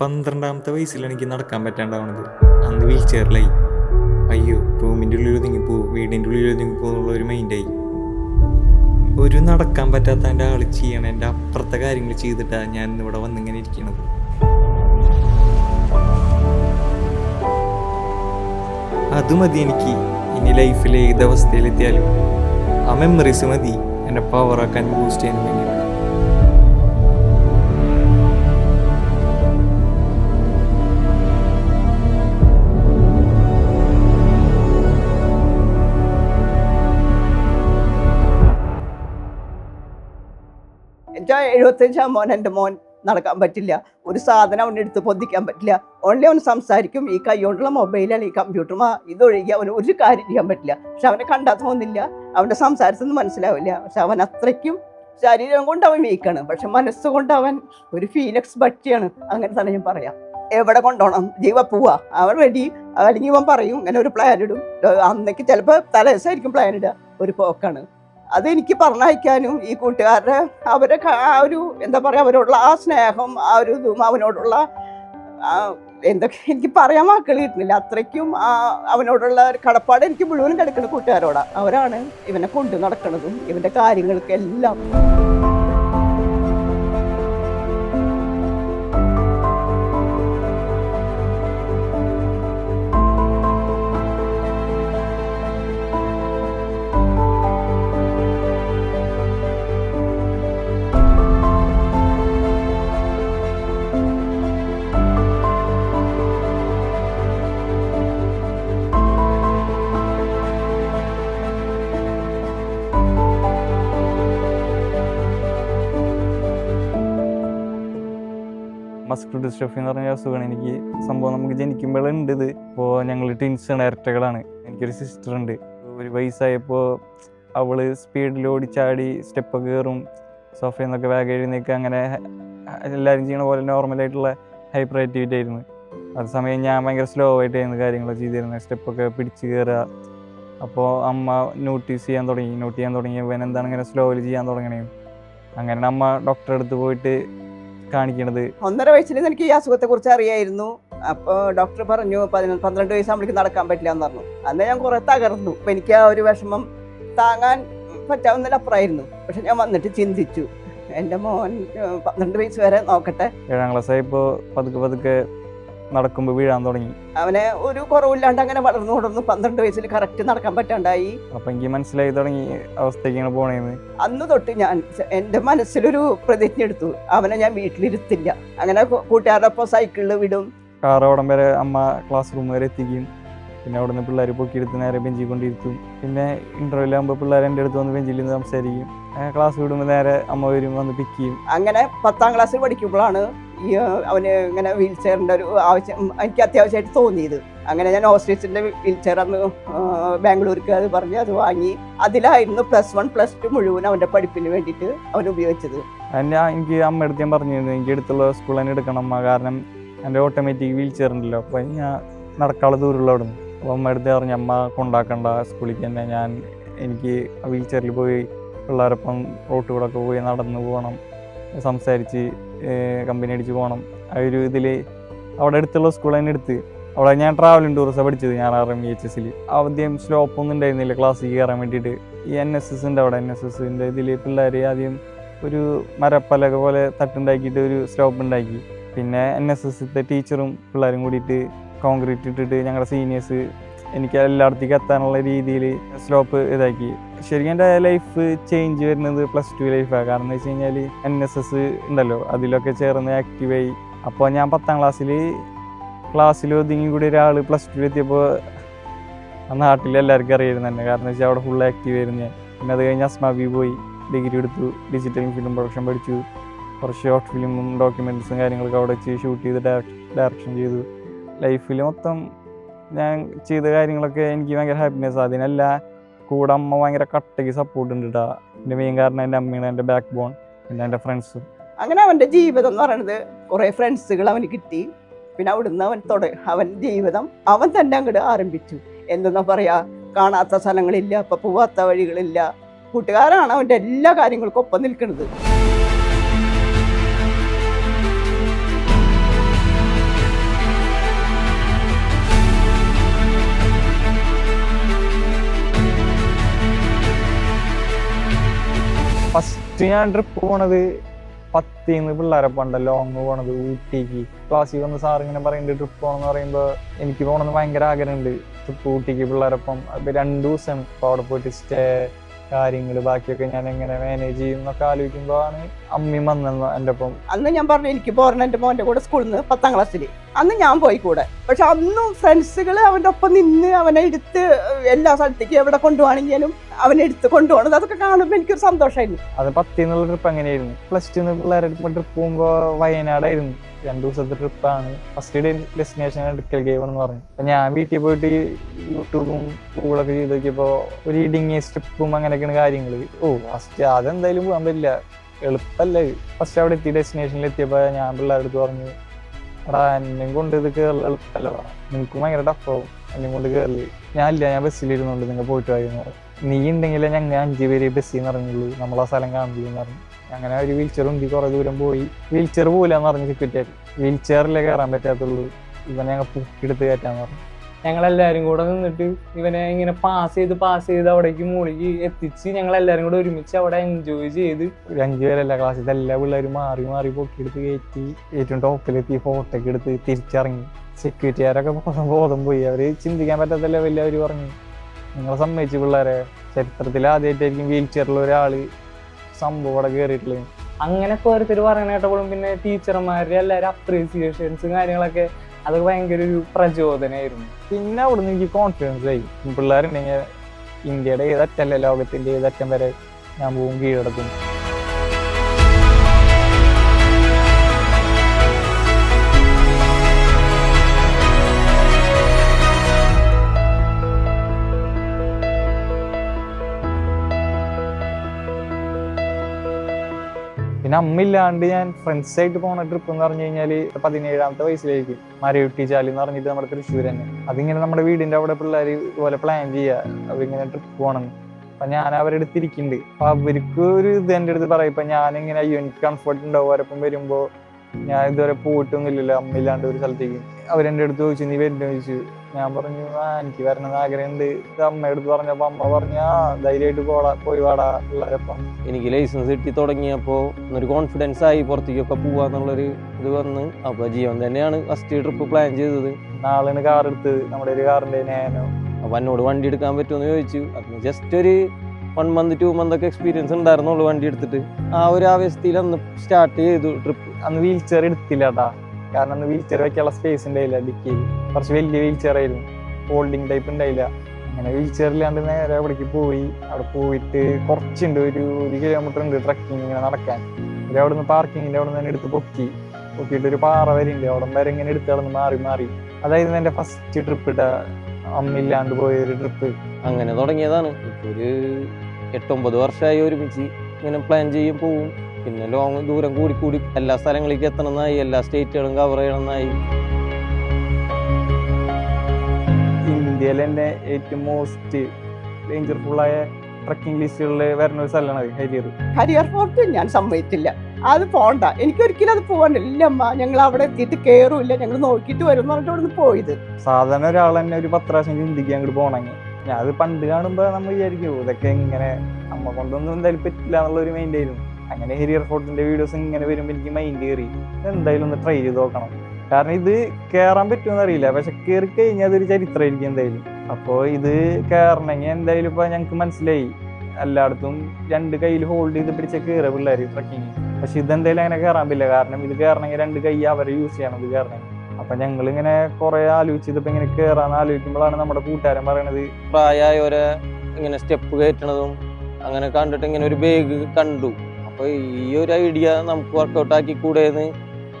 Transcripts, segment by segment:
പന്ത്രണ്ടാമത്തെ വയസ്സിൽ എനിക്ക് നടക്കാൻ പറ്റാണ്ടാവണത്. അന്ന് വീൽ ചെയറിലായി അയ്യോ റൂമിന്റെ ഉള്ളിൽ ഒതുങ്ങിപ്പോ വീടിന്റെ ഉള്ളിൽ ഒതുങ്ങിപ്പോ എന്നുള്ള ഒരു മൈൻഡായി ഒരു നടക്കാൻ പറ്റാത്ത എന്റെ ആൾ ചെയ്യണം എന്റെ അപ്പുറത്തെ കാര്യങ്ങൾ ചെയ്തിട്ടാണ് ഞാൻ ഇന്നിവിടെ വന്നിങ്ങനെ ഇരിക്കണത്. അത് മതി എനിക്ക്. ഇനി ലൈഫിൽ ഏത് അവസ്ഥയിലെത്തിയാലും. ആ മെമ്മറീസ് മതി. എന്നെ പവറാക്കാൻ ബൂസ്റ്റ് ചെയ്യാൻ വേണ്ടിയിട്ട്. എന്റെ എഴുപത്തഞ്ചാം മോൻ എന്റെ മോൻ നടക്കാൻ പറ്റില്ല ഒരു സാധനം അവന്റെ എടുത്ത് പൊന്തിക്കാൻ പറ്റില്ല. ഓൺലി അവൻ സംസാരിക്കും ഈ കൈ കൊണ്ടുള്ള മൊബൈൽ അല്ലെങ്കിൽ കമ്പ്യൂട്ടറും ഇതൊഴികെ അവന് ഒരു കാര്യം ചെയ്യാൻ പറ്റില്ല. പക്ഷെ അവനെ കണ്ടാൽ തോന്നില്ല അവന്റെ സംസാരത്തൊന്നും മനസ്സിലാവില്ല. പക്ഷെ അവൻ അത്രയ്ക്കും ശരീരം കൊണ്ട് അവൻ വീക്കാണ്. പക്ഷെ മനസ്സുകൊണ്ട് അവൻ ഒരു ഫീലക്സ് ബട്ടിയാണ് അങ്ങനെ തന്നെ ഞാൻ പറയാം. എവിടെ കൊണ്ടോണം? ജീവ പോവാ. അവൻ റെഡി അല്ലെങ്കിൽ ഇവൻ പറയും ഇങ്ങനെ ഒരു പ്ലാൻ ഇടും. അന്നേക്ക് ചിലപ്പോൾ തലേദിവസമായിരിക്കും പ്ലാൻ ഇടുക. ഒരു പോക്കാണ്. അതെനിക്ക് പറഞ്ഞയക്കാനും ഈ കൂട്ടുകാരുടെ അവരെ ആ ഒരു എന്താ പറയുക അവരോടുള്ള ആ സ്നേഹം ആ ഒരു ഇതും അവനോടുള്ള എന്തൊക്കെ എനിക്ക് പറയാൻ വാക്കുകൾ കിട്ടുന്നില്ല. അത്രയ്ക്കും ആ അവനോടുള്ള ഒരു കടപ്പാട് എനിക്ക് മുഴുവനും കിടക്കുന്ന കൂട്ടുകാരോടാണ് അവരാണ് ഇവനെ കൊണ്ടു നടക്കുന്നതും ഇവന്റെ കാര്യങ്ങൾക്കെല്ലാം. മസ്കുലർ ഡിസ്ട്രോഫി എന്ന് പറഞ്ഞ അസുഖമാണ്. എനിക്ക് സംഭവം നമുക്ക് ജനിക്കുമ്പോഴുണ്ട് ഇത്. ഇപ്പോൾ ഞങ്ങൾ ട്വിൻസാണ് ഇരട്ടകളാണ്. എനിക്കൊരു സിസ്റ്റർ ഉണ്ട്. ഒരു വയസ്സായപ്പോൾ അവൾ സ്പീഡിൽ ഓടിച്ചാടി സ്റ്റെപ്പ് കയറും സോഫയിൽ നിന്നൊക്കെ ബാഗ് എഴുന്നേക്ക് അങ്ങനെ എല്ലാവരും ചെയ്യണ പോലെ നോർമലായിട്ടുള്ള ഹൈപ്പർ ആക്ടിവിറ്റി ആയിരുന്നു. അതേസമയം ഞാൻ ഭയങ്കര സ്ലോ ആയിട്ടായിരുന്നു കാര്യങ്ങളൊക്കെ ചെയ്തിരുന്നത്. സ്റ്റെപ്പൊക്കെ പിടിച്ച് കയറുക അപ്പോൾ അമ്മ നോട്ടീസ് ചെയ്യാൻ തുടങ്ങി നോട്ട് ചെയ്യാൻ തുടങ്ങി. ഇവൻ എന്താണ് ഇങ്ങനെ സ്ലോയിൽ ചെയ്യാൻ തുടങ്ങണേ? അങ്ങനെ അമ്മ ഡോക്ടറെ അടുത്ത് പോയിട്ട് കാണിക്കണത്. ഒന്നര വയസ്സിൽ എനിക്ക് ഈ അസുഖത്തെ കുറിച്ച് അറിയായിരുന്നു. അപ്പോൾ ഡോക്ടർ പറഞ്ഞു പന്ത്രണ്ട് വയസ്സാകുമ്പോഴേക്ക് നടക്കാൻ പറ്റില്ല എന്ന് പറഞ്ഞു. അന്ന് ഞാൻ കുറെ തകർന്നു. അപ്പം എനിക്ക് ആ ഒരു വിഷമം താങ്ങാൻ പറ്റാവുന്നതിലപ്പുറമായിരുന്നു. പക്ഷെ ഞാൻ വന്നിട്ട് ചിന്തിച്ചു. എന്റെ മോൻ പന്ത്രണ്ട് വയസ്സ് വരെ നോക്കട്ടെ. ഏഴാം ക്ലാസ് ആയപ്പോൾ പതുക്കെ പതുക്കെ നടക്കുമ്പോൾ വീഴാൻ തുടങ്ങി. അവനെ ഒരു കുറവില്ലാണ്ട് അങ്ങനെ വളർന്നു വളർന്നു പന്ത്രണ്ട് വയസ്സിൽ കറക്റ്റ് നടക്കാൻ പറ്റാണ്ടായി. അപ്പൊ എനിക്ക് മനസ്സിലായി തുടങ്ങി അവസ്ഥയ്ക്കാണ് പോണേന്ന്. അന്ന് തൊട്ട് ഞാൻ എന്റെ മനസ്സിലൊരു പ്രതിജ്ഞ എടുത്തു. അവനെ ഞാൻ വീട്ടിലിരുത്തില്ല. അങ്ങനെ കൂട്ടുകാരുടെ ഒപ്പം സൈക്കിളിൽ വിടും. അവിടം വരെ അമ്മ ക്ലാസ് റൂം വരെ എത്തിക്കും. പിന്നെ അവിടെ നിന്ന് പിള്ളേർ പൊക്കിയെടുത്ത് നേരെ ബെഞ്ചിൽ കൊണ്ടിരുത്തും. പിന്നെ ഇന്റർവ്യൂവിൽ ആകുമ്പോൾ പിള്ളേർ എന്റെ അടുത്ത് വന്ന് ബെഞ്ചിൽ നിന്ന് സംസാരിക്കും. ക്ലാസ് വിടുമ്പോൾ നേരെ അമ്മ വരും വന്ന് പിക്ക് ചെയ്യും. അങ്ങനെ പത്താം ക്ലാസ്സിൽ പഠിക്കുമ്പോഴാണ് ഈ അവന് ഇങ്ങനെ വീൽ ചെയറിന്റെ ഒരു ആവശ്യം എനിക്ക് അത്യാവശ്യമായിട്ട് തോന്നിയത്. അങ്ങനെ ഞാൻ ഓസ്ട്രീസിന്റെ വീൽ ചെയർ അന്ന് ബാംഗ്ലൂർക്ക് അത് പറഞ്ഞ് അത് വാങ്ങി. അതിലായിരുന്നു പ്ലസ് വൺ പ്ലസ് ടു മുഴുവൻ അവന്റെ പഠിപ്പിന് വേണ്ടിയിട്ട് അവൻ ഉപയോഗിച്ചത്. ഞാൻ എനിക്ക് അമ്മ എടുത്ത് ഞാൻ പറഞ്ഞിരുന്നു എനിക്ക് അടുത്തുള്ള സ്കൂളിൽ തന്നെ എടുക്കണം. അമ്മ കാരണം എന്റെ ഓട്ടോമാറ്റിക് വീൽ ചെയർ ഉണ്ടല്ലോ അപ്പോൾ ഞാൻ നടക്കാനുള്ള ദൂരമുള്ള അവിടെ നിന്ന് അപ്പോൾ അമ്മ എടുത്ത് പറഞ്ഞു അമ്മ കൊണ്ടാക്കണ്ട സ്കൂളിലേക്ക് തന്നെ ഞാൻ എനിക്ക് വീൽ ചെയറിൽ പോയി പിള്ളേരൊപ്പം റോട്ട് കൂടെ ഒക്കെ പോയി നടന്ന് പോകണം. സംസാരിച്ച് കമ്പനി അടിച്ച് പോകണം ആ ഒരു ഇതിൽ അവിടെ അടുത്തുള്ള സ്കൂൾ തന്നെ എടുത്ത് അവിടെ ഞാൻ ട്രാവലിംഗ് ടൂറിസം പഠിച്ചത് ഞാൻ ആർ എം വി എച്ച് എസിൽ ആദ്യം സ്ലോപ്പ് ഒന്നും ഉണ്ടായിരുന്നില്ല ക്ലാസ്സിൽ കയറാൻ വേണ്ടിയിട്ട്. ഈ എൻ എസ് എസ് ഉണ്ട് അവിടെ എൻ എസ് എസിന്റെ ഇതിൽ പിള്ളേർ ആദ്യം ഒരു മരപ്പലക പോലെ തട്ടുണ്ടാക്കിയിട്ട് ഒരു സ്ലോപ്പ് ഉണ്ടാക്കി. പിന്നെ എൻ എസ് എസ് ടീച്ചറും പിള്ളേരും കൂടിയിട്ട് കോൺക്രീറ്റ് ഇട്ടിട്ട് ഞങ്ങളുടെ സീനിയേഴ്സ് എനിക്ക് എല്ലായിടത്തേക്ക് എത്താനുള്ള രീതിയിൽ സ്ലോപ്പ് ഇതാക്കി. ശരിക്കും എന്റെ ലൈഫ് ചേഞ്ച് വരുന്നത് പ്ലസ് ടു ലൈഫാണ് കാരണം എന്ന് വെച്ച് കഴിഞ്ഞാൽ എൻ എസ് എസ് ഉണ്ടല്ലോ അതിലൊക്കെ ചേർന്ന് ആക്റ്റീവായി അപ്പോൾ ഞാൻ പത്താം ക്ലാസ്സിൽ ക്ലാസ്സിൽ ഒതുങ്ങി കൂടി ഒരാൾ പ്ലസ് ടു എത്തിയപ്പോൾ നാട്ടിൽ എല്ലാവർക്കും അറിയായിരുന്നു തന്നെ കാരണം വെച്ചാൽ അവിടെ ഫുൾ ആക്റ്റീവ് ആയിരുന്നു ഞാൻ. പിന്നെ അത് കഴിഞ്ഞ് അസ്മാബി പോയി. ഡിഗ്രി എടുത്തു. ഡിജിറ്റൽ ഫിലിം പ്രൊഡക്ഷൻ പഠിച്ചു. കുറച്ച് ഷോർട്ട് ഫിലിമും ഡോക്യുമെന്റ്സും കാര്യങ്ങളൊക്കെ അവിടെ വെച്ച് ഷൂട്ട് ചെയ്ത് ഡയറക്ഷൻ ചെയ്തു. ലൈഫിൽ മൊത്തം ഞാൻ ചെയ്ത കാര്യങ്ങളൊക്കെ എനിക്ക് ഭയങ്കര ഹാപ്പിനെസ് അതിനല്ല കൂടെ അമ്മ ഭയങ്കര കട്ടയ്ക്ക് സപ്പോർട്ട് ഉണ്ട് കേട്ടോ എന്റെ മെയിൻ കാരണം എന്റെ അമ്മയാണ് എന്റെ ബാക്ക് ബോൺ പിന്നെ എന്റെ ഫ്രണ്ട്സും അങ്ങനെ അവന്റെ ജീവിതം എന്ന് പറയുന്നത് കുറേ ഫ്രണ്ട്സുകൾ അവന് കിട്ടി. പിന്നെ അവിടുന്ന് അവൻ തുട അവൻ ജീവിതം അവൻ തന്നെ അങ്ങോട്ട് ആരംഭിച്ചു. എന്തെന്നാ പറയാ കാണാത്ത സ്ഥലങ്ങളില്ല അപ്പം പോവാത്ത വഴികളില്ല. കൂട്ടുകാരാണ് അവന്റെ എല്ലാ കാര്യങ്ങൾക്കും ഒപ്പം നിൽക്കുന്നത് ഫസ്റ്റ് ഞാൻ ട്രിപ്പ് പോണത് പത്തിന്ന് പിള്ളേരെ പോണ്ട ലോങ് പോണത് ഊട്ടിക്ക്. ക്ലാസ്സിൽ വന്ന് സാർ ഇങ്ങനെ പറയുന്നുണ്ട് ട്രിപ്പ് പോകണമെന്ന് പറയുമ്പോൾ എനിക്ക് പോകണമെന്ന് ഭയങ്കര ആഗ്രഹമുണ്ട് ട്രിപ്പ് ഊട്ടിക്ക് പിള്ളേരൊപ്പം. രണ്ട് ദിവസം അവിടെ പോയിട്ട് സ്റ്റേ കാര്യങ്ങൾ ബാക്കിയൊക്കെ ഞാൻ എങ്ങനെ മാനേജ് ചെയ്യും എന്നൊക്കെ ആലോചിക്കുമ്പോൾ ആണ് അമ്മയും വന്നെന്ന് എന്റെ ഒപ്പം. അന്ന് ഞാൻ പറഞ്ഞു എനിക്ക് പോരണം എന്റെ മോന്റെ കൂടെ സ്കൂളിൽ നിന്ന് പത്താം ക്ലാസ്സിൽ അന്ന് ഞാൻ പോയി കൂടെ പക്ഷെ അന്നും ഫ്രണ്ട്സുകൾ അവന്റെ ഒപ്പം നിന്ന് അവനെ എടുത്ത് എല്ലാ സ്ഥലത്തേക്കും എവിടെ കൊണ്ടുപോകണമെങ്കിലും അവനെ എടുത്ത് കൊണ്ടുപോകണത് അതൊക്കെ കാണുമ്പോൾ എനിക്കൊരു സന്തോഷമായിരുന്നു. അത് പത്തിന്നുള്ള ട്രിപ്പ് അങ്ങനെയായിരുന്നു. പ്ലസ് ടു പിള്ളേരെ ട്രിപ്പ് പോകുമ്പോൾ വയനാടായിരുന്നു. രണ്ടു ദിവസത്തെ ട്രിപ്പാണ്. ഫസ്റ്റ് ഡേ ഡെസ്റ്റിനേഷൻ എടുക്കൽ ഗെയിം എന്ന് പറഞ്ഞു. അപ്പൊ ഞാൻ വീട്ടിൽ പോയിട്ട് യൂട്യൂബും ഗൂഗിളൊക്കെ ചെയ്ത് നോക്കിയപ്പോൾ ഒരു ഇടുങ്ങിയ സ്ട്രിപ്പും അങ്ങനെയൊക്കെയാണ് കാര്യങ്ങൾ ഓ ഫസ്റ്റ് അതെന്തായാലും പോകാൻ പറ്റില്ല. എളുപ്പമല്ല ഫസ്റ്റ് അവിടെ എത്തി ഡെസ്റ്റിനേഷനിൽ എത്തിയപ്പോൾ ഞാൻ പിള്ളേരുടെ അടുത്ത് പറഞ്ഞു എടാ എന്നെയും കൊണ്ട് ഇത് കയറൽ എളുപ്പമല്ല? നിനക്കും ഭയങ്കര ടഫാവും എന്നെയും കൊണ്ട് കയറൽ ഞാനില്ല ഞാൻ ബസ്സിലിരുന്നുണ്ട് നിങ്ങൾ പോയിട്ട് വായിരുന്നു നീ ഉണ്ടെങ്കിലേ ഞങ്ങൾ അഞ്ച് പേര് ബസ്സിൽ നിന്ന് ഇറങ്ങുള്ളൂ. നമ്മൾ ആ സ്ഥലം എന്ന് പറഞ്ഞു. അങ്ങനെ ഒരു വീൽ ചെയർ ഉണ്ടി കുറെ ദൂരം പോയി. വീൽ ചെയർ പോകില്ല എന്ന് പറഞ്ഞു സെക്യൂരിറ്റി വീൽ ചെയറിലേ കയറാൻ പറ്റാത്തുള്ളൂ. ഇവനെ ഞങ്ങൾ പൊക്കിയെടുത്ത് കയറ്റാന്ന് പറഞ്ഞു. ഞങ്ങളെല്ലാരും കൂടെ നിന്നിട്ട് ഇവനെ ഇങ്ങനെ പാസ് ചെയ്ത് പാസ് ചെയ്ത് അവിടേക്ക് മുകളിൽ എത്തിച്ച് ഞങ്ങൾ എല്ലാരും കൂടെ ഒരുമിച്ച് അവിടെ എൻജോയ് ചെയ്ത് ഒരു അഞ്ച് പേരല്ല ക്ലാസ്സിൽ എല്ലാ പിള്ളേരും മാറി മാറി പൊക്കിയെടുത്ത് കയറ്റി. ഏറ്റവും ടോപ്പിലെത്തി ഫോട്ടോ ഒക്കെ എടുത്ത് തിരിച്ചിറങ്ങി. സെക്യൂരിറ്റിക്കാരൊക്കെ ബോധം ബോധം പോയി. അവർ ചിന്തിക്കാൻ പറ്റാത്ത ലെവലിൽ അവർ പറഞ്ഞു. നിങ്ങളെ സമ്മതിച്ചു പിള്ളേരെ. ചരിത്രത്തിൽ ആദ്യമായിട്ടായിരിക്കും വീൽ ചെയറിൽ ഒരാൾ സംഭവം അവിടെ കയറിയിട്ടുള്ളത് അങ്ങനെ ഓരോരുത്തർ പറയുന്ന കേട്ടപ്പോഴും പിന്നെ ടീച്ചർമാരുടെ എല്ലാവരും അപ്രീസിയേഷൻസും കാര്യങ്ങളൊക്കെ അതൊക്കെ ഭയങ്കര ഒരു പ്രചോദനമായിരുന്നു. പിന്നെ അവിടെ നിന്ന് എനിക്ക് കോൺഫിഡൻസ് ആയി. പിള്ളേരുണ്ടെങ്കിൽ ഇന്ത്യയുടെ ഏതറ്റല്ല ലോകത്തിന്റെ ഏതറ്റം വരെ ഞാൻ പോകും കീഴടക്കും. പിന്നെ അമ്മയില്ലാണ്ട് ഞാൻ ഫ്രണ്ട്സായിട്ട് പോണ ട്രിപ്പ് എന്ന് പറഞ്ഞു കഴിഞ്ഞാൽ പതിനേഴാമത്തെ വയസ്സിലേക്ക്. മരയുട്ടി ചാലി എന്ന് പറഞ്ഞിട്ട് നമ്മുടെ തൃശ്ശൂർ തന്നെ. അതിങ്ങനെ നമ്മുടെ വീടിന്റെ അവിടെ പിള്ളേർ ഇതുപോലെ പ്ലാൻ ചെയ്യുക അവരിങ്ങനെ ട്രിപ്പ് പോകണം അപ്പൊ ഞാൻ അവരുടെ അടുത്ത് ഇരിക്കുന്നുണ്ട് അപ്പൊ അവർക്ക് ഒരു ഇത് എന്റെ അടുത്ത് പറയും. ഇപ്പൊ ഞാനിങ്ങനെ എനിക്ക് കംഫർട്ട് ഉണ്ടാവും. അവരൊപ്പം വരുമ്പോ ഞാൻ ഇതുവരെ പോയിട്ടൊന്നുമില്ലല്ലോ. അമ്മയില്ലാണ്ട് ഒരു സ്ഥലത്തേക്ക്. അവരെന്റെ അടുത്ത് ചോദിച്ചു നീ വരുന്നു? ചോദിച്ചു. ഞാൻ പറഞ്ഞു ആ എനിക്ക് വരണമെന്ന് ആഗ്രഹമുണ്ട്. അമ്മയുടെ അടുത്ത് പറഞ്ഞപ്പോ അമ്മ പറഞ്ഞു ധൈര്യമായിട്ട് പോടാ പോയി വാടാ പിള്ളേരൊപ്പം എനിക്ക് ലൈസൻസ് കിട്ടി തുടങ്ങിയപ്പോ ഒരു കോൺഫിഡൻസ് ആയി പുറത്തേക്കൊക്കെ പോവാന്നുള്ളൊരു ഇത് വന്ന്. അപ്പൊ ജീവൻ തന്നെയാണ് ഫസ്റ്റ് ട്രിപ്പ് പ്ലാൻ ചെയ്തത്. നാളെയാണ് കാർ എടുത്ത് നമ്മുടെ ഒരു കാറിന്റെ നാനോ അപ്പൊ എന്നോട് വണ്ടി എടുക്കാൻ പറ്റുമെന്ന് ചോദിച്ചു. അതിന് ജസ്റ്റ് ഒരു വൺ മന്ത് ടു മന്ത് ഒക്കെ എക്സ്പീരിയൻസ് ഉണ്ടായിരുന്നുള്ളൂ വണ്ടി എടുത്തിട്ട്. ആ ഒരു ആവേശത്തിൽ അന്ന് സ്റ്റാർട്ട് ചെയ്തു ട്രിപ്പ് അന്ന് വീൽ ചെയർ എടുത്തില്ല കേട്ടാ കാരണം അന്ന് വീൽ ചെയർ വെക്കാനുള്ള സ്പേസ് ഉണ്ടായില്ല ഡിക്കിയിൽ കുറച്ച് വലിയ വീൽ ചെയർ ആയിരുന്നു. ഹോൾഡിംഗ് ടൈപ്പ് ഉണ്ടായില്ല. അങ്ങനെ വീൽ ചെയറിലാണ്ട് നേരെ അവിടേക്ക് പോയി. അവിടെ പോയിട്ട് കുറച്ചുണ്ട് ഒരു ഒരു കിലോമീറ്റർ ഉണ്ട് ട്രക്കിങ് ഇങ്ങനെ നടക്കാൻ. ഒരു അവിടെ നിന്ന് പാർക്കിങ്ങിന്റെ അവിടെ നിന്ന് എടുത്ത് പൊക്കി. പൊക്കിയിട്ട് ഒരു പാറ വരെ ഉണ്ട് അവിടെ വരെ ഇങ്ങനെ എടുത്ത് കിടന്ന് മാറി മാറി. അതായിരുന്നു എന്റെ ഫസ്റ്റ് ട്രിപ്പ് ഇട്ട അമ്മില്ലാണ്ട് പോയ ഒരു ട്രിപ്പ് അങ്ങനെ തുടങ്ങിയതാണ്. ഒരു എട്ടൊമ്പത് വർഷമായി ഒരുമിച്ച് ഇങ്ങനെ പ്ലാൻ ചെയ്യും പോവും. പിന്നെ ലോങ് ദൂരം കൂടി കൂടി എല്ലാ സ്ഥലങ്ങളിലേക്ക് എത്തണമെന്നായി എല്ലാ സ്റ്റേറ്റുകളും കവർ ചെയ്യണമെന്നായി. ഇന്ത്യയിലെ തന്നെ ഏറ്റവും മോസ്റ്റ് ഡേഞ്ചർഫുൾ ആയ ട്രക്കിംഗ് ലിസ്റ്റുകളിൽ വരുന്ന ഒരു സ്ഥലമാണ് ഹരിയർ. ഹരിയർ ഫോർട്ട് ഞാൻ സമ്മതിച്ചില്ല. അത് പോണ്ട. എനിക്ക് എനിക്കൊരിക്കലും അത് പോകണ്ട ഇല്ലമ്മ ഞങ്ങൾ അവിടെ എത്തിയിട്ട് കയറൂല്ല ഞങ്ങൾ നോക്കിയിട്ട് വരും പറഞ്ഞിട്ട് അവിടെ നിന്ന് പോയത്. സാധാരണ ഒരാൾ തന്നെ ഒരു പത്ത് പ്രാവശ്യം ചിന്തിക്കാൻ അങ്ങോട്ട് പോകണമെങ്കിൽ. ഞാൻ അത് പണ്ട് കാണുമ്പോൾ നമ്മൾ വിചാരിക്കും "ഓ, ഇതൊക്കെ ഇങ്ങനെ നമ്മ കൊണ്ടൊന്നും എന്തായാലും പറ്റില്ല എന്നുള്ള ഒരു മൈൻഡ് ആയിരുന്നു. അങ്ങനെ ഹെരിയർ ഫോർട്ടിന്റെ വീഡിയോസ് ഇങ്ങനെ വരുമ്പോൾ എനിക്ക് മൈൻഡ് കയറി എന്തായാലും ഒന്ന് ട്രൈ ചെയ്ത് നോക്കണം. കാരണം ഇത് കയറാൻ പറ്റുമെന്ന് അറിയില്ല. പക്ഷെ കയറി കഴിഞ്ഞാൽ അതൊരു ചരിത്രമായിരിക്കും എന്തായാലും. അപ്പോൾ ഇത് കയറണമെങ്കിൽ എന്തായാലും ഇപ്പൊ ഞങ്ങൾക്ക് മനസ്സിലായി. എല്ലായിടത്തും രണ്ട് കയ്യിൽ ഹോൾഡ് ചെയ്ത് പിടിച്ച കയറുക പിള്ളേർ ട്രക്കിങ് പക്ഷെ ഇതെന്തായാലും അങ്ങനെ കയറാൻ പറ്റില്ല. കാരണം ഇത് കയറണമെങ്കിൽ രണ്ട് കൈ അവരെ യൂസ് ചെയ്യണം ഇത് കയറണമെങ്കിൽ അപ്പൊ ഞങ്ങൾ ഇങ്ങനെ കുറെ ആലോചിച്ചതിപ്പോ ഇങ്ങനെ കയറാന്ന് ആലോചിക്കുമ്പോഴാണ് നമ്മുടെ കൂട്ടുകാരൻ പറയണത്. പ്രായമായവരെ ഇങ്ങനെ സ്റ്റെപ്പ് കയറ്റണതും അങ്ങനെ കണ്ടിട്ട് ഇങ്ങനെ ഒരു ബേഗ് കണ്ടു. അപ്പോൾ ഈ ഒരു ഐഡിയ നമുക്ക് വർക്കൗട്ട് ആക്കി കൂടെ എന്ന്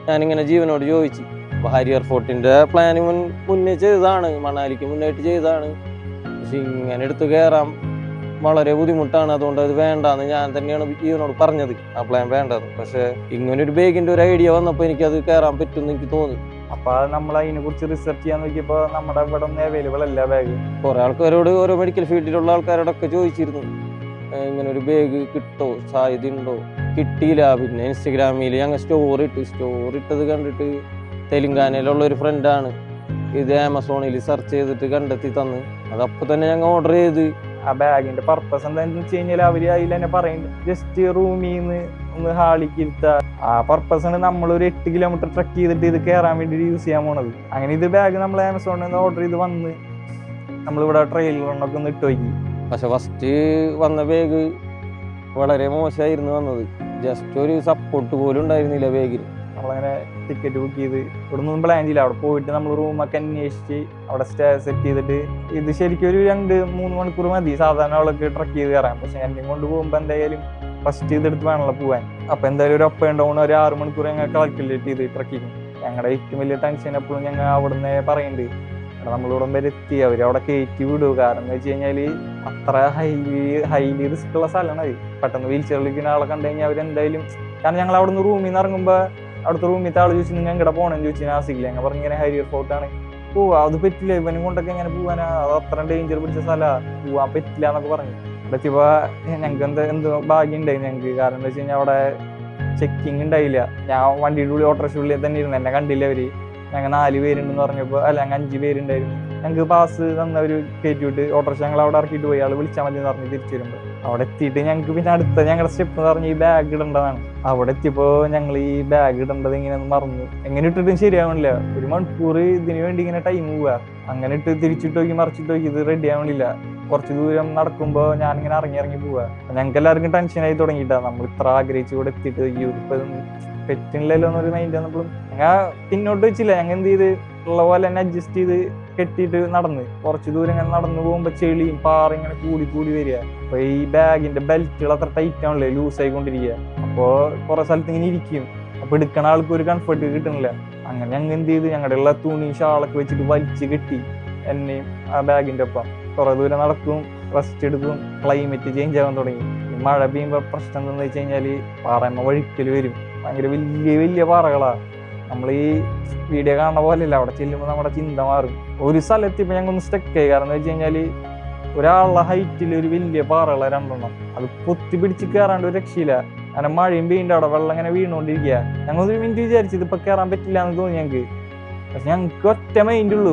ഞാനിങ്ങനെ ജീവനോട് ചോദിച്ചു. അപ്പോൾ ഹരിയർ ഫോർട്ടിന്റെ പ്ലാന് മുൻ മുന്നേ ചെയ്തതാണ്. മണാലിക്ക് മുന്നായിട്ട് ചെയ്തതാണ്. പക്ഷെ ഇങ്ങനെ എടുത്ത് കയറാൻ വളരെ ബുദ്ധിമുട്ടാണ്. അതുകൊണ്ട് അത് വേണ്ടാന്ന് ഞാൻ തന്നെയാണ് ജീവനോട് പറഞ്ഞത്. ആ പ്ലാൻ വേണ്ടത് പക്ഷേ ഇങ്ങനെ ഒരു ബേഗിന്റെ ഒരു ഐഡിയ വന്നപ്പോൾ അത് കയറാൻ പറ്റുമെന്ന് എനിക്ക് തോന്നി. അപ്പോൾ നമ്മൾ അതിനെ കുറിച്ച് റിസർച്ച് ചെയ്യാൻ നോക്കിയപ്പോൾ നമ്മുടെ ഇവിടെ ഒന്നും അവൈലബിൾ അല്ല ബാഗ് കുറെ ആൾക്കാരോട് ഓരോ മെഡിക്കൽ ഫീൽഡിലുള്ള ആൾക്കാരോടൊക്കെ ചോദിച്ചിരുന്നു. ഇങ്ങനെ ഒരു ബാഗ് കിട്ടോ സാധ്യതയുണ്ടോ കിട്ടിയില്ല. പിന്നെ ഇൻസ്റ്റഗ്രാമിൽ ഞങ്ങൾ സ്റ്റോറി ഇട്ട്. സ്റ്റോറി ഇട്ടത് കണ്ടിട്ട് തെലുങ്കാനയിലുള്ള ഒരു ഫ്രണ്ടാണ് ഇത് ആമസോണിൽ സെർച്ച് ചെയ്തിട്ട് കണ്ടെത്തി തന്ന്. അതപ്പോൾ തന്നെ ഞങ്ങൾ ഓർഡർ ചെയ്ത്. ആ ബാഗിന്റെ പർപ്പസ് എന്താണെന്ന് വെച്ച് കഴിഞ്ഞാൽ അവർ അതിൽ തന്നെ പറയുന്നുണ്ട്. ജസ്റ്റ് റൂമിൽ നിന്ന് ഒന്ന് ഹാളിക്ക് ഇരുത്തുക ആ പർപ്പസ് ആണ് നമ്മൾ ഒരു എട്ട് കിലോമീറ്റർ ട്രക്ക് ചെയ്തിട്ട് ഇത് കയറാൻ വേണ്ടി യൂസ് ചെയ്യാൻ പോണത്. അങ്ങനെ ഇത് ബാഗ് നമ്മൾ ആമസോണിൽ നിന്ന് ഓർഡർ ചെയ്ത് വന്ന് നമ്മളിവിടെ ട്രെയിലറിനൊക്കെ ഒന്ന് ഇട്ട് നോക്കി. പക്ഷെ ഫസ്റ്റ് വന്ന ബാഗ് വളരെ മോശമായിരുന്നു വന്നത്. ജസ്റ്റ് ഒരു സപ്പോർട്ട് പോലും ഉണ്ടായിരുന്നില്ല ബാഗിന് നമ്മളങ്ങനെ ടിക്കറ്റ് ബുക്ക് ചെയ്ത് ഇവിടെ നിന്നും പ്ലാൻ ചെയ്യില്ല. അവിടെ പോയിട്ട് നമ്മൾ റൂമൊക്കെ അന്വേഷിച്ച് അവിടെ സ്റ്റേ സെറ്റ് ചെയ്തിട്ട് ഇത് ശരിക്കും ഒരു രണ്ട് മൂന്ന് മണിക്കൂർ മതി. സാധാരണ അവളൊക്കെ ട്രക്ക് ചെയ്ത് കയറാൻ. പക്ഷെ എന്നെ കൊണ്ട് പോകുമ്പോൾ എന്തായാലും ഫസ്റ്റ് ഇതെടുത്ത് വേണമല്ലോ പോകാൻ അപ്പൊ എന്തായാലും ഒരു അപ്പ് ആൻഡ് ഡൗൺ ഒരു ആറ് മണിക്കൂർ ഞങ്ങൾ കാൽക്കുലേറ്റ് ചെയ്ത് ട്രക്കിങ് ഞങ്ങളുടെ ഏറ്റവും വലിയ ടെൻഷൻ എപ്പോഴും ഞങ്ങൾ അവിടുന്ന് പറയുന്നുണ്ട്. എടാ നമ്മളിവിടെ വരെ എത്തി അവർ അവിടെ കയറ്റി വിടുക കാരണം എന്ന് വെച്ച് കഴിഞ്ഞാൽ അത്ര ഹൈലി ഹൈലി റിസ്ക് ഉള്ള സ്ഥലമാണ് അത്. പെട്ടെന്ന് വീൽ ചെയറിലിരിക്കുന്ന ആളെ കണ്ടു കഴിഞ്ഞാൽ അവരെന്തായാലും കാരണം ഞങ്ങൾ അവിടെ നിന്ന് റൂമിൽ നിന്ന് ഇറങ്ങുമ്പോൾ അവിടുത്തെ റൂമിലത്തെ ആൾ ചോദിച്ചു നിങ്ങൾ എവിടെ പോകണമെന്ന് ചോദിച്ചു നാസിക്കില്ല ഞങ്ങൾ പറഞ്ഞു ഇങ്ങനെ ഹരിയർ ഫോർട്ടാണ് പോവാ അത് പറ്റില്ല. ഇവനും കൊണ്ടൊക്കെ എങ്ങനെ പോവാനാ? അത് അത്ര ഡേഞ്ചർ പിടിച്ച സ്ഥലമാണ് പോവാൻ പറ്റില്ല എന്നൊക്കെ പറഞ്ഞു. അവിടെ ഇപ്പൊ ഞങ്ങൾക്ക് എന്ത് എന്ത് ഭാഗ്യം ഉണ്ടായി ഞങ്ങൾക്ക് കാരണം എന്താ വെച്ച് കഴിഞ്ഞാൽ അവിടെ ചെക്കിങ് ഉണ്ടായില്ല. ഞാൻ വണ്ടിയുടെ ഉള്ളിൽ ഓട്ടോറിക്ഷ ഉള്ളിൽ തന്നെ ഇരുന്നു എന്നെ കണ്ടില്ല അവർ. ഞങ്ങൾ നാല് പേരുണ്ടെന്ന് പറഞ്ഞപ്പോൾ അല്ല ഞങ്ങൾ അഞ്ച് പേരുണ്ടായിരുന്നു. ഞങ്ങൾക്ക് പാസ് തന്ന ഒരു കയറ്റി വിട്ട് ഓട്ടോറിക്ഷ ഞങ്ങൾ അവിടെ ഇറക്കിയിട്ട് പോയി. ആൾ വിളിച്ചാൽ മതി എന്ന് പറഞ്ഞ് തിരിച്ചു വരുമ്പോൾ അവിടെ എത്തിയിട്ട് ഞങ്ങൾക്ക് പിന്നെ അടുത്ത ഞങ്ങളുടെ സ്റ്റെപ്പ് എന്ന് പറഞ്ഞ് ഈ ബാഗ് ഇടേണ്ടതാണ്. അവിടെ എത്തിയപ്പോൾ ഞങ്ങൾ ഈ ബാഗ് ഇടേണ്ടത് ഇങ്ങനെ മറന്നു. എങ്ങനെ ഇട്ടിട്ടും ശരിയാവണില്ല. ഒരു മണിക്കൂർ ഇതിന് വേണ്ടി ഇങ്ങനെ ടൈം പോവുക അങ്ങനെ ഇട്ട് തിരിച്ചിട്ട് നോക്കി മറിച്ചിട്ട് നോക്കി ഇത് റെഡി ആവണില്ല. കുറച്ച് ദൂരം നടക്കുമ്പോൾ ഞാൻ ഇങ്ങനെ ഇറങ്ങി ഇറങ്ങി പോവുക ഞങ്ങൾക്ക് എല്ലാവർക്കും ടെൻഷനായി തുടങ്ങിയിട്ടാണ് നമ്മൾ ഇത്ര ആഗ്രഹിച്ചു ഇവിടെ എത്തിയിട്ട് ഇപ്പൊ പറ്റില്ലല്ലോ എന്നൊരു മൈൻഡ് വന്നപ്പോഴും ഞങ്ങൾ പിന്നോട്ട് വെച്ചില്ല. ഞങ്ങൾ എന്ത് ചെയ്ത്? ഉള്ള പോലെ തന്നെ അഡ്ജസ്റ്റ് ചെയ്ത് കെട്ടിയിട്ട് നടന്ന്. കുറച്ച് ദൂരം ഇങ്ങനെ നടന്നു പോകുമ്പോൾ ചെളിയും പാറ ഇങ്ങനെ കൂടി കൂടി വരിക. അപ്പൊ ഈ ബാഗിന്റെ ബെൽറ്റുകൾ അത്ര ടൈറ്റ് ആണല്ലേ. ലൂസ് ആയിക്കൊണ്ടിരിക്കുക. അപ്പോ കുറെ സ്ഥലത്ത് ഇങ്ങനെ ഇരിക്കും. അപ്പൊ എടുക്കണ ആൾക്ക് ഒരു കംഫർട്ട് കിട്ടണില്ല അങ്ങനെ ഞങ്ങൾ എന്ത് ചെയ്ത്? ഞങ്ങളുടെ ഉള്ള തുണി ഷാളൊക്കെ വെച്ചിട്ട് വലിച്ച് കെട്ടി എന്നെയും ആ ബാഗിന്റെ ഒപ്പം. കുറെ ദൂരം നടക്കും റെസ്റ്റ് എടുക്കും ക്ലൈമറ്റ് ചേഞ്ച് ആവാൻ തുടങ്ങി. മഴ പെയ്യുമ്പോൾ പ്രശ്നം എന്താണെന്ന് വെച്ച് കഴിഞ്ഞാൽ പാറയമ്മ വഴുക്കൽ വരും. ഭയങ്കര വലിയ വലിയ പാറകളാണ് നമ്മൾ ഈ വീഡിയോ കാണുന്ന പോലെയല്ല അവിടെ ചെല്ലുമ്പോൾ നമ്മുടെ ചിന്ത മാറും. ഒരു സ്ഥലത്ത് ഞങ്ങൾ ഒന്ന് സ്റ്റക്ക് ആയി. കാരണം എന്ന് വെച്ച് കഴിഞ്ഞാൽ ഒരാളുടെ ഹൈറ്റിൽ ഒരു വലിയ പാറകള രണ്ടെണ്ണം. അത് പൊത്തി പിടിച്ച് കയറാണ്ട് ഒരു രക്ഷയില്ല. അങ്ങനെ മഴയും പെയ്യുണ്ട് അവിടെ വെള്ളം ഇങ്ങനെ വീണുകൊണ്ടിരിക്കുക ഞങ്ങൾ ഒരു മിനിറ്റ് വിചാരിച്ചത് ഇപ്പം കയറാൻ പറ്റില്ല എന്ന് തോന്നി ഞങ്ങൾക്ക് പക്ഷെ ഞങ്ങൾക്ക് ഒറ്റ മൈൻഡ് ഉള്ളൂ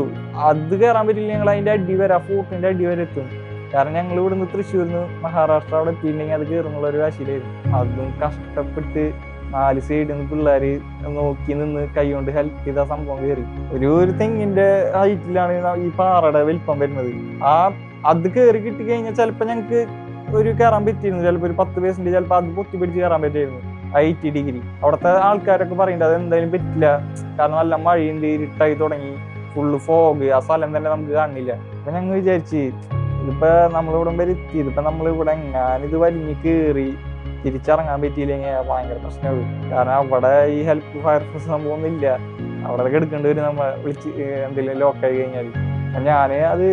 അത് കയറാൻ പറ്റില്ല ഞങ്ങൾ അതിന്റെ അടി വരെ ആ ഫോർട്ടിന്റെ അടി വരെ എത്തും. കാരണം ഞങ്ങൾ ഇവിടുന്ന് തൃശ്ശൂരിൽ നിന്ന് മഹാരാഷ്ട്ര അവിടെ എത്തിയിട്ടുണ്ടെങ്കിൽ അത് കയറുന്നുള്ള ഒരു വാശിയിലായിരുന്നു അതും കഷ്ടപ്പെട്ട് നാല് സൈഡിൽ നിന്ന് പിള്ളേര് നോക്കി നിന്ന് കൈ കൊണ്ട് ഹെൽപ്പ് ചെയ്ത സംഭവം കയറി. ഒരു ഒരു തെങ്ങിന്റെ ഹൈറ്റിലാണ് ഈ പാറയുടെ വലിപ്പം വരുന്നത്. ആ അത് കയറി കിട്ടി കഴിഞ്ഞാൽ ചിലപ്പോൾ ഞങ്ങൾക്ക് ഒരു കയറാൻ പറ്റിയിരുന്നു. ചിലപ്പോൾ ഒരു പത്ത് പേഴ്സന്റ് ചിലപ്പോൾ അത് പൊത്തി പിടിച്ച് കയറാൻ പറ്റിയിരുന്നു എയ്റ്റി ഡിഗ്രി. അവിടുത്തെ ആൾക്കാരൊക്കെ പറയുന്നുണ്ട് അത് എന്തായാലും പറ്റില്ല. കാരണം നല്ല മഴയുണ്ട് ഇരുട്ടായി തുടങ്ങി. ഫുള്ള് ഫോഗ് ആ സ്ഥലം തന്നെ നമുക്ക് കാണില്ല. അപ്പൊ ഞങ്ങൾ വിചാരിച്ച് ഇതിപ്പോ നമ്മളിവിടെ വരെ എത്തി. ഇതിപ്പോ നമ്മളിവിടെ എങ്ങാനിത് വലിഞ്ഞ് കേറി തിരിച്ചിറങ്ങാൻ പറ്റിയില്ലെങ്കിൽ ഭയങ്കര പ്രശ്നമാവും കാരണം അവിടെ ഈ ഹെൽപ്പ് ഫയർഫോഴ്സ് ഫോഴ്സ് ഒന്നും ഇല്ല അവിടെ എടുക്കേണ്ടി വരും നമ്മൾ വിളിച്ച് എന്തെങ്കിലും ലോക്കായി കഴിഞ്ഞാൽ ഞാൻ അത്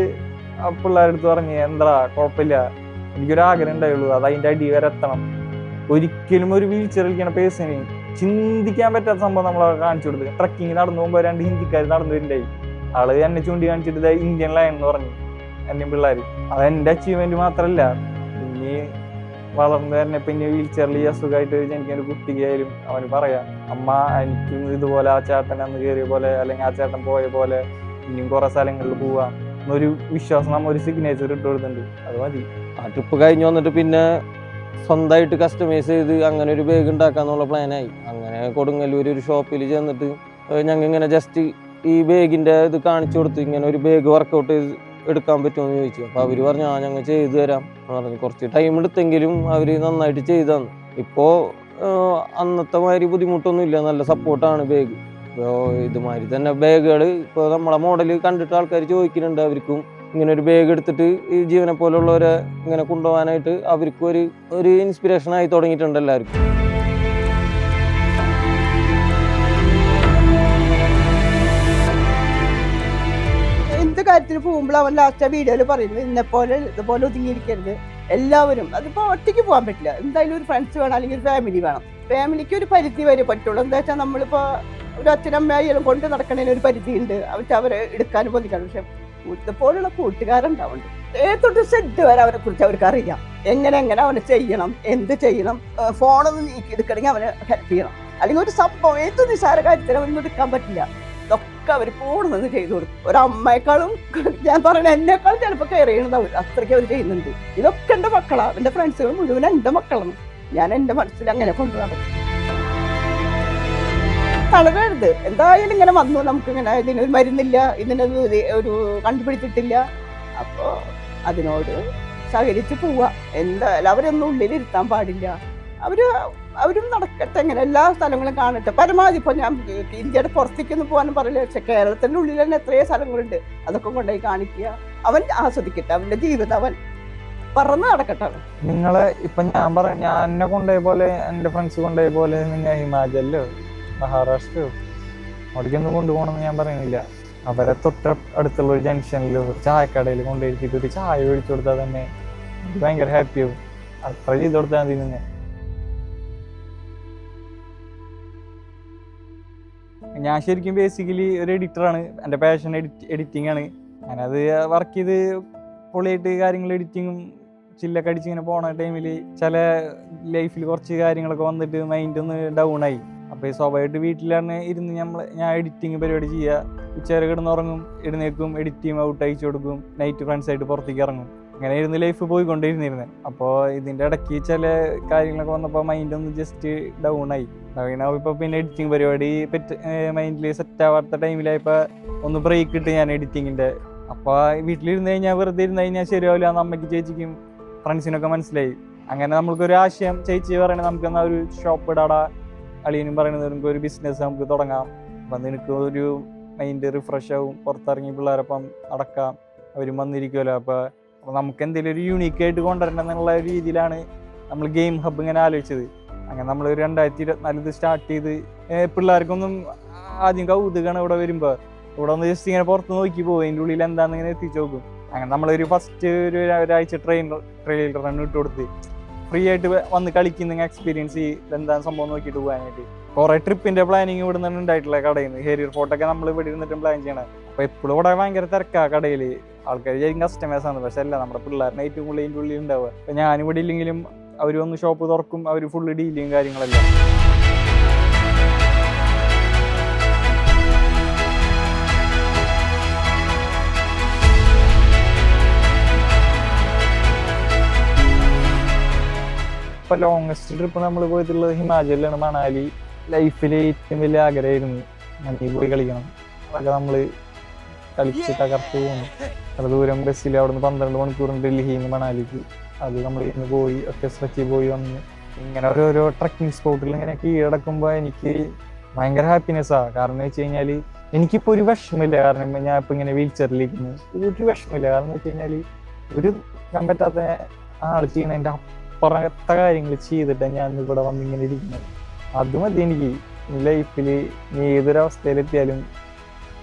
പിള്ളേരെടുത്ത് പറഞ്ഞ് എന്താ കുഴപ്പമില്ല. എനിക്കൊരു ആഗ്രഹം ഉണ്ടായുള്ളൂ. അത് അതിന്റെ അടി വരെ എത്തണം. ഒരിക്കലും ഒരു വീൽ ചെയറിലിരിക്കണ പേഴ്സണി ചിന്തിക്കാൻ പറ്റാത്ത സംഭവം നമ്മൾ കാണിച്ചു കൊടുത്തു. ട്രക്കിങ് നടന്നു പോകുമ്പോൾ രണ്ട് ഹിന്ദിക്കാർ നടന്നു വരുന്നുണ്ടായി ആൾ എന്നെ ചൂണ്ടി കാണിച്ചിട്ട് ഇന്ത്യൻ ലയൺ എന്ന് പറഞ്ഞു. എന്നെയും പിള്ളേര്. അത് എന്റെ അച്ചീവ്മെന്റ് മാത്രമല്ല ഇനി വളർന്നു തന്നെ പിന്നെ വീൽ ചെയറിൽ അസുഖമായിട്ട് ജനിക്കാൻ ഒരു കുട്ടിക്കായാലും അവന് പറയാം അമ്മ എനിക്ക് ഇതുപോലെ ആ ചേട്ടൻ അന്ന് കയറിയ പോലെ അല്ലെങ്കിൽ ആ ചേട്ടൻ പോയ പോലെ ഇനിയും കുറെ സ്ഥലങ്ങളിൽ പോവാം എന്നൊരു വിശ്വാസം നമ്മൾ ഒരു സിഗ്നേച്ചർ ഇട്ട് കൊടുക്കുന്നുണ്ട് അത് മതി. ആ ട്രിപ്പ് കഴിഞ്ഞ് വന്നിട്ട് പിന്നെ സ്വന്തമായിട്ട് കസ്റ്റമൈസ് ചെയ്ത് അങ്ങനെ ഒരു ബാഗ് ഉണ്ടാക്കാന്നുള്ള പ്ലാനായി അങ്ങനെ കൊടുങ്ങല്ലൂർ ഒരു ഷോപ്പിൽ ചെന്നിട്ട് ഞങ്ങൾ ഇങ്ങനെ ജസ്റ്റ് ഈ ബാഗിന്റെ ഇത് കാണിച്ചു കൊടുത്ത് ഇങ്ങനെ ഒരു ബാഗ് വർക്കൗട്ട് എടുക്കാൻ പറ്റുമെന്ന് ചോദിച്ചു. അപ്പോൾ അവർ പറഞ്ഞു ആ ഞങ്ങൾ ചെയ്തു തരാം. എന്ന് പറഞ്ഞു. കുറച്ച് ടൈം എടുത്തെങ്കിലും അവർ നന്നായിട്ട് ചെയ്തു തന്നു. ഇപ്പോൾ അന്നത്തെ മാതിരി ബുദ്ധിമുട്ടൊന്നും ഇല്ല. നല്ല സപ്പോർട്ടാണ് ബാഗ് ഇപ്പോൾ ഇതുമാതിരി തന്നെ ബാഗുകൾ ഇപ്പോൾ നമ്മളെ മോഡൽ കണ്ടിട്ട് ആൾക്കാർ ചോദിക്കുന്നുണ്ട് അവർക്കും. ഇങ്ങനെ ഒരു ബാഗ് എടുത്തിട്ട് ഈ ജീവനെ പോലുള്ളവരെ ഇങ്ങനെ കൊണ്ടുപോകാനായിട്ട് അവർക്കും ഒരു ഒരു ഇൻസ്പിറേഷൻ ആയി തുടങ്ങിയിട്ടുണ്ട് എല്ലാവർക്കും. എന്ത് കാര്യത്തിന് പോകുമ്പോൾ അവൻ ലാസ്റ്റ് വീഡിയോയിൽ പറയുന്നത് ഇന്നെ പോലെ ഇതുപോലെ ഒതുങ്ങിയിരിക്കരുത്. എല്ലാവരും അതിപ്പോ ഒറ്റയ്ക്ക് പോകാൻ പറ്റില്ല. എന്തായാലും ഒരു ഫ്രണ്ട്സ് വേണം അല്ലെങ്കിൽ ഒരു ഫാമിലി വേണം. ഫാമിലിക്ക് ഒരു പരിധി വരെ പറ്റുള്ളൂ. എന്താ വെച്ചാൽ നമ്മളിപ്പോൾ ഒരു അച്ഛനമ്മയായാലും കൊണ്ട് നടക്കണതിന് ഒരു പരിധി ഉണ്ട് അവർക്ക് അവരെ എടുക്കാനും പൊതിക്കാനും പക്ഷെ ഇതുപോലുള്ള കൂട്ടുകാരുണ്ടാവുന്നുണ്ട് ഏതൊട്ട് സെഡ് വരെ അവനെ കുറിച്ച് അവർക്ക് അറിയാം. എങ്ങനെ എങ്ങനെ അവനെ ചെയ്യണം എന്ത് ചെയ്യണം ഫോണൊന്ന് നീക്കി എടുക്കണമെങ്കിൽ അവനെ ഹെൽപ്പ് ചെയ്യണം. അല്ലെങ്കിൽ ഒരു സംഭവം ഏത് നിസ്സാര കാര്യത്തിന് അവനൊന്നും എടുക്കാൻ പറ്റില്ല. ഇതൊക്കെ അവർ പൂർണെന്ന് ചെയ്തു കൊടുക്കും. ഒരമ്മയെക്കാളും ഞാൻ പറയണ എന്നെക്കാളും ചിലപ്പോൾ കെയർ അവർ അത്രയ്ക്ക് അവർ ചെയ്യുന്നുണ്ട്. ഇതൊക്കെ എന്റെ മക്കളാണ് എന്റെ ഫ്രണ്ട്സുകൾ മുഴുവൻ എന്റെ മക്കളാണ്. ഞാൻ എന്റെ മനസ്സിൽ അങ്ങനെ കൊണ്ടു നടക്കും തളരരുത്. എന്തായാലും ഇങ്ങനെ വന്നു. നമുക്കിങ്ങനെ ഇതിന് മരുന്നില്ല ഇതിനൊരു ഇത് ഒരു കണ്ടുപിടിച്ചിട്ടില്ല. അപ്പോൾ അതിനോട് സഹകരിച്ച് പോവുക എന്തായാലും അവരൊന്നും ഉള്ളിലിരുത്താൻ പാടില്ല. അവർ അവരും നടക്കട്ടെ ഇങ്ങനെ എല്ലാ സ്ഥലങ്ങളും കാണട്ടെ. പരമാവധി ഇപ്പോൾ ഞാൻ ഇന്ത്യയുടെ പുറത്തേക്കൊന്നും പോകാനും പറയില്ല. പക്ഷെ കേരളത്തിന്റെ ഉള്ളിൽ തന്നെ എത്രയോ സ്ഥലങ്ങളുണ്ട്. അതൊക്കെ കൊണ്ടുപോയി കാണിക്കുക. അവൻ ആസ്വദിക്കട്ടെ. അവന്റെ ജീവിതം അവൻ പറന്ന് നടക്കട്ടെ നിങ്ങളെ ഇപ്പൊ ഞാൻ പറഞ്ഞ ഞാൻ എന്നെ കൊണ്ടുപോയ പോലെ എന്റെ ഫ്രണ്ട്സ് കൊണ്ടുപോയ പോലെ നിങ്ങൾ ഹിമാചലിലോ മഹാരാഷ്ട്രയോ? അവിടേക്കൊന്നും കൊണ്ടുപോകണമെന്ന് ഞാൻ പറയുന്നില്ല. അവരെ തൊട്ട അടുത്തുള്ള ഒരു ജംഗ്ഷനിലോ ഒരു ചായക്കടയിൽ കൊണ്ടുപോയിട്ട് ഒരു ചായ ഒഴിച്ചു കൊടുത്താൽ തന്നെ ഭയങ്കര ഹാപ്പിയാവും അത്ര ചെയ്ത് കൊടുത്താൽ മതി തന്നെ ഞാൻ ശരിക്കും ബേസിക്കലി ഒരു എഡിറ്ററാണ് എന്റെ പാഷൻ എഡിറ്റ് എഡിറ്റിംഗ് ആണ്. ഞാനത് വർക്ക് ചെയ്ത് പൊളിയായിട്ട് കാര്യങ്ങൾ എഡിറ്റിങ്ങും ചില്ലൊക്കെ അടിച്ച് ഇങ്ങനെ പോണ ടൈമിൽ ചില ലൈഫിൽ കുറച്ച് കാര്യങ്ങളൊക്കെ വന്നിട്ട് മൈൻഡ് ഒന്ന് ഡൗൺ ആയി. അപ്പോൾ ഈ സ്വാഭാവികമായിട്ട് വീട്ടിലാണ് ഇരുന്ന് നമ്മൾ ഞാൻ എഡിറ്റിംഗ് പരിപാടി ചെയ്യുക ഉച്ചവരെ കിടന്നുറങ്ങും എഴുന്നേക്കും എഡിറ്റ് ചെയ്യും ഔട്ട് അയച്ചു കൊടുക്കും നൈറ്റ് ഫ്രണ്ട്സായിട്ട് പുറത്തേക്ക് ഇറങ്ങും. അങ്ങനെ ഇരുന്ന് ലൈഫ് പോയിക്കൊണ്ടിരുന്നിരുന്നത് അപ്പോൾ ഇതിന്റെ ഇടയ്ക്ക് ചില കാര്യങ്ങളൊക്കെ വന്നപ്പോൾ മൈൻഡ് ഒന്ന് ജസ്റ്റ് ഡൗൺ ആയി. ഡൗൺ ഇപ്പോൾ പിന്നെ എഡിറ്റിംഗ് പരിപാടി പെറ്റ് മൈൻഡിൽ സെറ്റ് ആവാത്ത ടൈമിലായപ്പോൾ ഒന്ന് ബ്രേക്ക് ഇട്ട് ഞാൻ എഡിറ്റിങ്ങിന്റെ അപ്പോൾ വീട്ടിലിരുന്ന് കഴിഞ്ഞാൽ വെറുതെ ഇരുന്ന് കഴിഞ്ഞാൽ ശരിയാവില്ല എന്ന് അമ്മയ്ക്ക് ചേച്ചിക്കും ഫ്രണ്ട്സിനൊക്കെ മനസ്സിലായി. അങ്ങനെ നമ്മൾക്കൊരു ആശയം ചേച്ചി പറയണേ നമുക്ക് എന്നാൽ ഒരു ഷോപ്പ് ഇടാടാ അളിയനും പറയുന്നത് നമുക്ക് ഒരു ബിസിനസ് നമുക്ക് തുടങ്ങാം. അപ്പം നിനക്ക് ഒരു മൈൻഡ് റിഫ്രഷ് ആവും പുറത്തിറങ്ങി പിള്ളേരൊപ്പം നടക്കാം. അവരും വന്നിരിക്കുമല്ലോ അപ്പോൾ അപ്പോൾ നമുക്ക് എന്തെങ്കിലും ഒരു യൂണീക്ക് ആയിട്ട് കൊണ്ടുവരണം എന്നുള്ള രീതിയിലാണ് നമ്മൾ ഗെയിം ഹബ്ബ് ഇങ്ങനെ ആലോചിച്ചത്. അങ്ങനെ നമ്മൾ രണ്ടായിരത്തി ഇരുപത്തിനാലിൽ ഇത് സ്റ്റാർട്ട് ചെയ്ത് പിള്ളേർക്കൊന്നും ആദ്യം കൗതുകമാണ് ഇവിടെ വരുമ്പോൾ ഇവിടെ ഒന്ന് ജസ്റ്റ് ഇങ്ങനെ പുറത്ത് നോക്കി പോകും അതിന്റെ ഉള്ളിൽ എന്താണെന്ന് ഇങ്ങനെ എത്തിച്ചു നോക്കും. അങ്ങനെ നമ്മളൊരു ഫസ്റ്റ് ഒരു ഒരാഴ്ച ട്രെയിൻ ട്രെയിലർ റൺ ഇട്ട് കൊടുത്ത്. ഫ്രീ ആയിട്ട് വന്ന് കളിക്കുന്ന എക്സ്പീരിയൻസ് എന്താണ് സംഭവം നോക്കിയിട്ട് പോകാനായിട്ട്. കുറെ ട്രിപ്പിന്റെ പ്ലാനിങ് ഇവിടെ നിന്ന് ഉണ്ടായിട്ടുള്ള കടയിൽ നിന്ന്. ഹെരിയർ ഫോർട്ടൊക്കെ നമ്മൾ ഇവിടെ ഇരുന്നിട്ടും പ്ലാൻ ചെയ്യണം അപ്പൊ എപ്പോഴും ഇവിടെ ഭയങ്കര തിരക്കാ കടയിൽ ആൾക്കാർ ശരിക്കും കസ്റ്റമേഴ്സ് ആണ്. പക്ഷെ അല്ല നമ്മുടെ പിള്ളേരുടെ ഏറ്റവും കൂടുതൽ ഉള്ളിൽ ഉണ്ടാവുക. ഞാനിവിടെ ഇല്ലെങ്കിലും അവർ വന്ന് ഷോപ്പ് തുറക്കും അവർ ഫുള്ള് ഡീലിങ് കാര്യങ്ങളെല്ലാം. ഇപ്പൊ ലോങ്സ്റ്റ് ട്രിപ്പ് നമ്മൾ പോയിട്ടുള്ളത് ഹിമാചലിലാണ് മണാലി. ലൈഫിലെ ഏറ്റവും വലിയ ആഗ്രഹമായിരുന്നു. മണി പോയി കളിക്കണം. അതൊക്കെ നമ്മൾ കളിച്ച് തകർത്ത് പോകുന്നു അത്ര ദൂരം ബസ്സിൽ അവിടുന്ന് പന്ത്രണ്ട് മണിക്കൂർ ഡൽഹിയിൽ നിന്ന് മണാലിക്ക്. അത് നമ്മൾ ഇന്ന് പോയി ഒക്കെ സ്ട്രെച്ചിൽ പോയി വന്ന്. ഇങ്ങനെ ഓരോരോ ട്രക്കിംഗ് സ്പോട്ടിൽ ഇങ്ങനെ കീഴടക്കുമ്പോൾ എനിക്ക് ഭയങ്കര ഹാപ്പിനെസ്സാണ് കാരണം എന്ന് വെച്ച് കഴിഞ്ഞാൽ എനിക്കിപ്പോൾ ഒരു വിഷമില്ല കാരണം ഞാൻ ഇപ്പം ഇങ്ങനെ വീൽ ചെയറിലിരിക്കുന്നു ഒരു വിഷമില്ല കാരണം എന്ന് വെച്ച് കഴിഞ്ഞാൽ ഒരു ഞാൻ പറ്റാത്ത ആൾ ചെയ്യണതിന്റെ അപ്പുറത്തെ കാര്യങ്ങൾ ചെയ്തിട്ട് ഞാൻ ഇവിടെ വന്ന് ഇങ്ങനെ ഇരിക്കുന്നത്. അത് മതി എനിക്ക്. ലൈഫിൽ നീ ഏതൊരവസ്ഥയിലെത്തിയാലും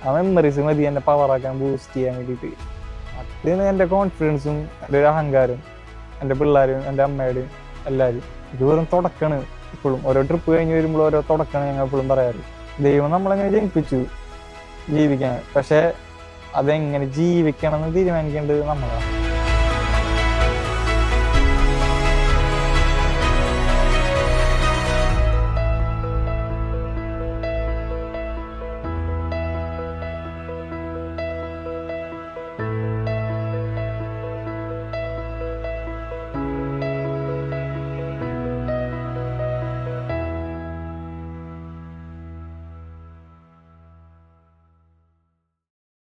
ആ മെമ്മറീസ് മതി എന്നെ പവറാക്കാൻ ബൂസ്റ്റ് ചെയ്യാൻ വേണ്ടിയിട്ട്. അതിന് എന്റെ കോൺഫിഡൻസും എന്റെ ഒരു അഹങ്കാരം എന്റെ പിള്ളേരും എന്റെ അമ്മയുടെയും എല്ലാവരും. ഇത് വെറും തുടക്കാണ് ഇപ്പോഴും. ഓരോ ട്രിപ്പ് കഴിഞ്ഞ് വരുമ്പോൾ ഓരോ തുടക്കമാണ് ഞങ്ങൾ എപ്പോഴും പറയാറ്. ദൈവം നമ്മളെങ്ങനെ ജനിപ്പിച്ചു ജീവിക്കാൻ? പക്ഷേ അതെങ്ങനെ ജീവിക്കണം എന്ന് തീരുമാനിക്കേണ്ടത് നമ്മളാണ്.